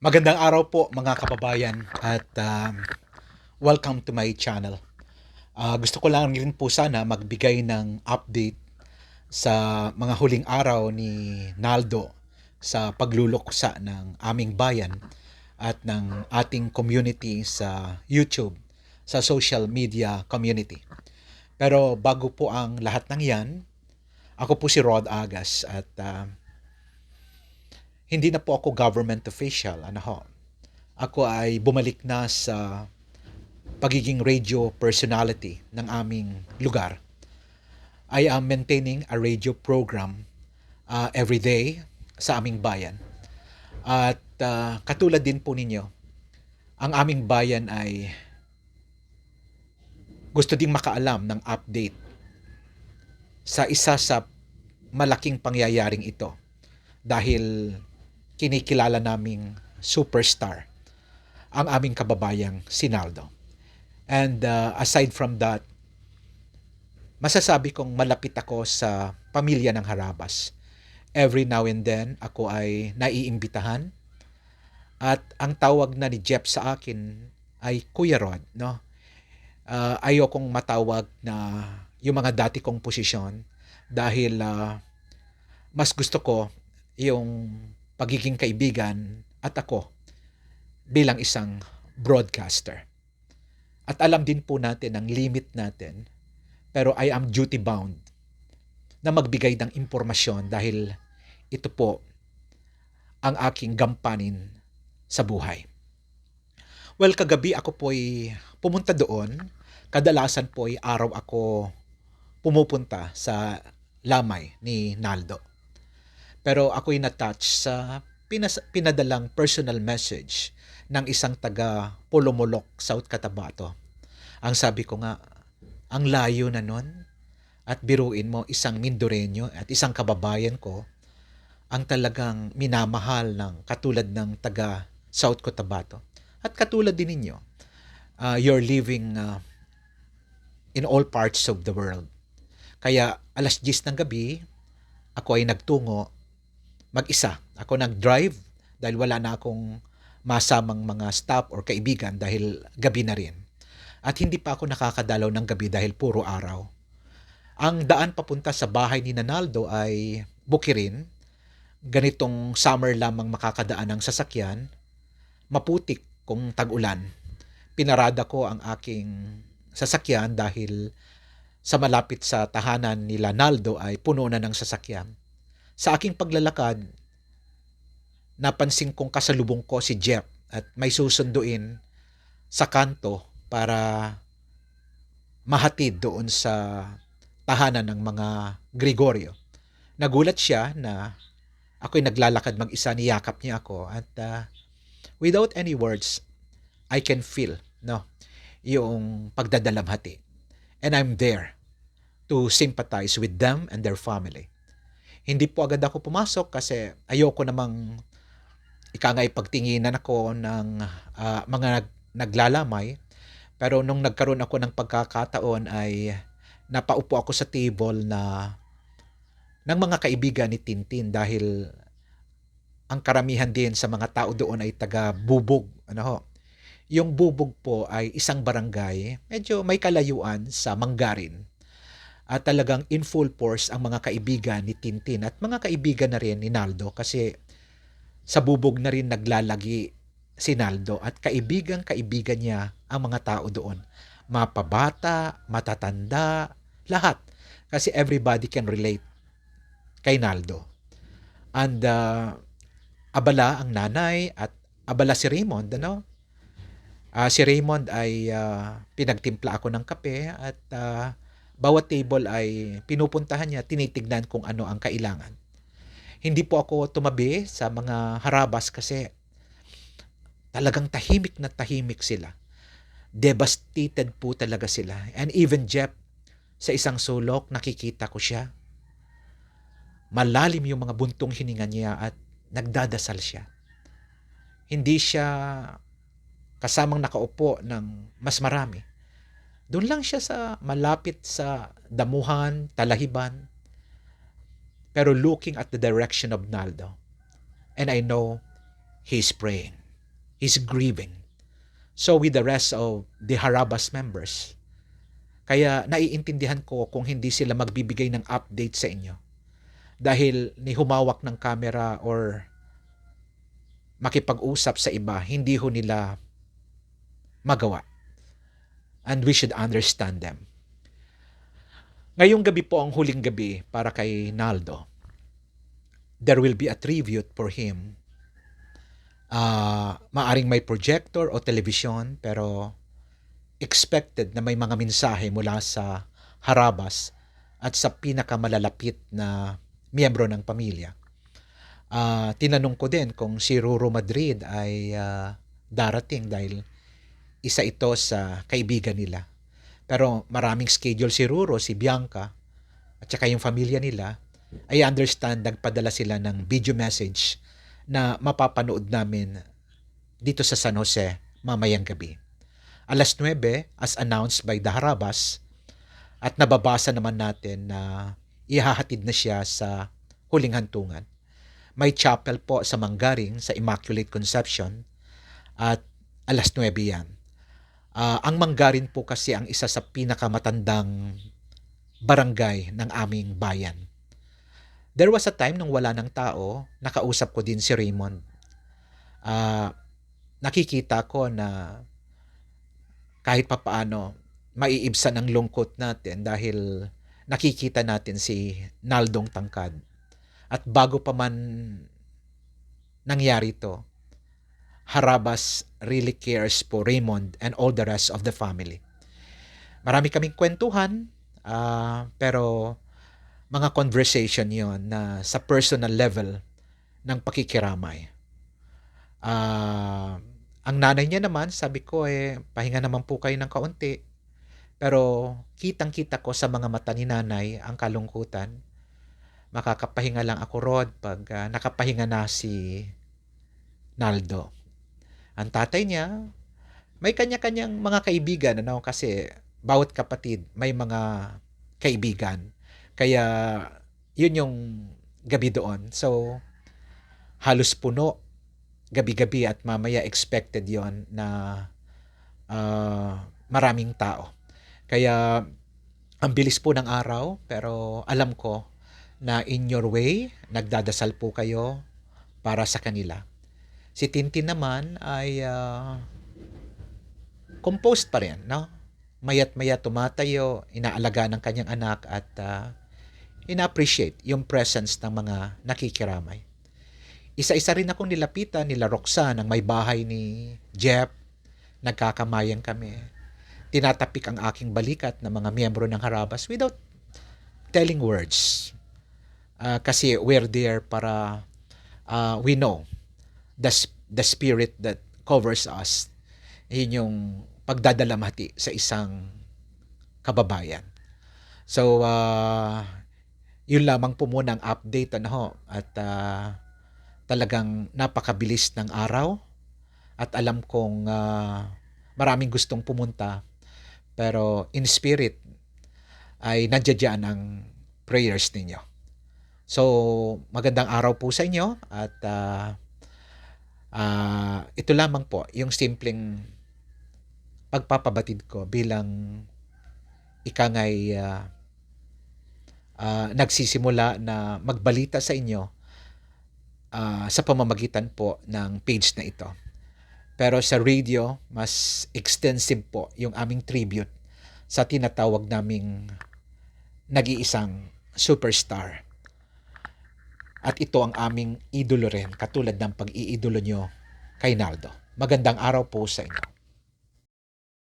Magandang araw po mga kababayan at um, welcome to my channel. Ah, gusto ko lang rin po sana magbigay ng update sa mga huling araw ni Naldo sa pagluluksa ng aming bayan at ng ating community sa YouTube, sa social media community. Pero bago po ang lahat ng yan, ako po si Rod Agas at ah, hindi na po ako government official. Ano ho? Ako ay bumalik na sa pagiging radio personality ng aming lugar. I am maintaining a radio program uh, every day sa aming bayan. At uh, katulad din po ninyo, ang aming bayan ay gusto ding makaalam ng update sa isa sa malaking pangyayaring ito dahil kinikilala naming superstar ang aming kababayang Sinaldo. And uh, aside from that, masasabi kong malapit ako sa pamilya ng Harabas. Every now and then, ako ay naiimbitahan. At ang tawag na ni Jeff sa akin ay Kuya Rod, no? Uh, ayokong matawag na yung mga dati kong posisyon dahil uh, mas gusto ko yung pagiging kaibigan at ako bilang isang broadcaster. At alam din po natin ang limit natin, pero I am duty bound na magbigay ng impormasyon dahil ito po ang aking gampanin sa buhay. Well, kagabi ako po ay pumunta doon. Kadalasan po ay araw ako pumupunta sa lamay ni Naldo. Pero ako'y na-touch sa pinas- pinadalang personal message ng isang taga Polomolok, South Cotabato. Ang sabi ko nga, ang layo na nun. At biruin mo, isang Mindoreño at isang kababayan ko ang talagang minamahal ng katulad ng taga South Cotabato. At katulad din ninyo, uh, you're living uh, in all parts of the world. Kaya alas 10 ng gabi, ako ay nagtungo mag-isa. Ako nag-drive dahil wala na akong masamang mga staff or kaibigan dahil gabi na rin. At hindi pa ako nakakadalaw ng gabi dahil puro araw. Ang daan papunta sa bahay ni Nanaldo ay bukirin. Ganitong summer lamang makakadaan ng sasakyan. Maputik kung tag-ulan. Pinarada ko ang aking sasakyan dahil sa malapit sa tahanan ni Lanaldo ay puno na ng sasakyan. Sa aking paglalakad, napansin kong kasalubong ko si Jeff at may susunduin sa kanto para mahatid doon sa tahanan ng mga Gregorio. Nagulat siya na ako'y naglalakad mag-isa, niyakap niya ako at uh, without any words, I can feel no, yung pagdadalamhati. And I'm there to sympathize with them and their family. Hindi po agad ako pumasok kasi ayoko namang ika nga ipagtinginan ako ng uh, mga nag, naglalamay. Pero nung nagkaroon ako ng pagkakataon ay napaupo ako sa table na ng mga kaibigan ni Tintin dahil ang karamihan din sa mga tao doon ay taga Bubog. Ano ho? Yung Bubog po ay isang barangay, medyo may kalayuan sa Manggarin. At talagang in full force ang mga kaibigan ni Tintin at mga kaibigan na rin ni Naldo kasi sa bubog na rin naglalagi si Naldo at kaibigan-kaibigan niya ang mga tao doon. Mapabata, matatanda, lahat. Kasi everybody can relate kay Naldo. And uh, abala ang nanay at abala si Raymond, ano? Uh, si Raymond ay uh, pinagtimpla ako ng kape at uh, bawat table ay pinupuntahan niya, tinitignan kung ano ang kailangan. Hindi po ako tumabi sa mga harabas kasi talagang tahimik na tahimik sila. Devastated po talaga sila. And even Jeff, sa isang sulok, nakikita ko siya. Malalim yung mga buntong hininga niya at nagdadasal siya. Hindi siya kasamang nakaupo ng mas marami. Doon lang siya sa malapit sa damuhan, talahiban, pero looking at the direction of Naldo. And I know he's praying. He's grieving. So with the rest of the Harabas members, kaya naiintindihan ko kung hindi sila magbibigay ng update sa inyo. Dahil ni humawak ng camera or makipag-usap sa iba, hindi ho nila magawa. And we should understand them. Ngayong gabi po ang huling gabi para kay Naldo. There will be a tribute for him. Uh, maaring may projector o television pero expected na may mga mensahe mula sa harabas at sa pinakamalalapit na miyembro ng pamilya. Uh, tinanong ko din kung si Ruro Madrid ay uh, darating dahil isa ito sa kaibigan nila. Pero maraming schedule si Ruro, si Bianca, at saka yung familia nila. I understand nagpadala sila ng video message na mapapanood namin dito sa San Jose mamayang gabi. Alas 9 as announced by the Harabas at nababasa naman natin na ihahatid na siya sa huling hantungan. May chapel po sa Manggaring sa Immaculate Conception at alas 9 yan. Uh, ang Manggarin po kasi ang isa sa pinakamatandang barangay ng aming bayan. There was a time nung wala ng tao, nakausap ko din si Raymond. Uh, nakikita ko na kahit papaano maiibsan ang lungkot natin dahil nakikita natin si Naldong Tangkad. At bago pa man nangyari to, Harabas really cares for Raymond and all the rest of the family. Marami kaming kwentuhan, uh, pero mga conversation yon na sa personal level ng pakikiramay. Uh, ang nanay niya naman, sabi ko eh, pahinga naman po kayo ng kaunti. Pero kitang-kita ko sa mga mata ni nanay ang kalungkutan. Makakapahinga lang ako, Rod, pag uh, nakapahinga na si Naldo. Ang tatay niya, may kanya-kanyang mga kaibigan, ano, kasi bawat kapatid may mga kaibigan. Kaya, yun yung gabi doon. So, halos puno gabi-gabi at mamaya expected yon na uh, maraming tao. Kaya, ang bilis po ng araw, pero alam ko na in your way, nagdadasal po kayo para sa kanila. Si Tintin naman ay uh, composed pa rin, no? Mayat maya tumatayo, inaalaga ng kanyang anak at uh, ina-appreciate yung presence ng mga nakikiramay. Isa-isa rin akong nilapitan nila Roxanne ang may bahay ni Jeff. Nagkakamayan kami. Tinatapik ang aking balikat ng mga miyembro ng Harabas without telling words. Uh, kasi we're there para uh, we know the, the spirit that covers us. Yun yung pagdadalamhati sa isang kababayan. So, uh, yun lamang po muna ang update ano at uh, talagang napakabilis ng araw at alam kong uh, maraming gustong pumunta pero in spirit ay nandiyan ang prayers ninyo. So, magandang araw po sa inyo at Uh, ito lamang po, yung simpleng pagpapabatid ko bilang ikangay uh, uh, nagsisimula na magbalita sa inyo uh, sa pamamagitan po ng page na ito. Pero sa radio, mas extensive po yung aming tribute sa tinatawag naming nag-iisang superstar. At ito ang aming idolo rin, katulad ng pag-iidolo nyo kay Naldo. Magandang araw po sa inyo.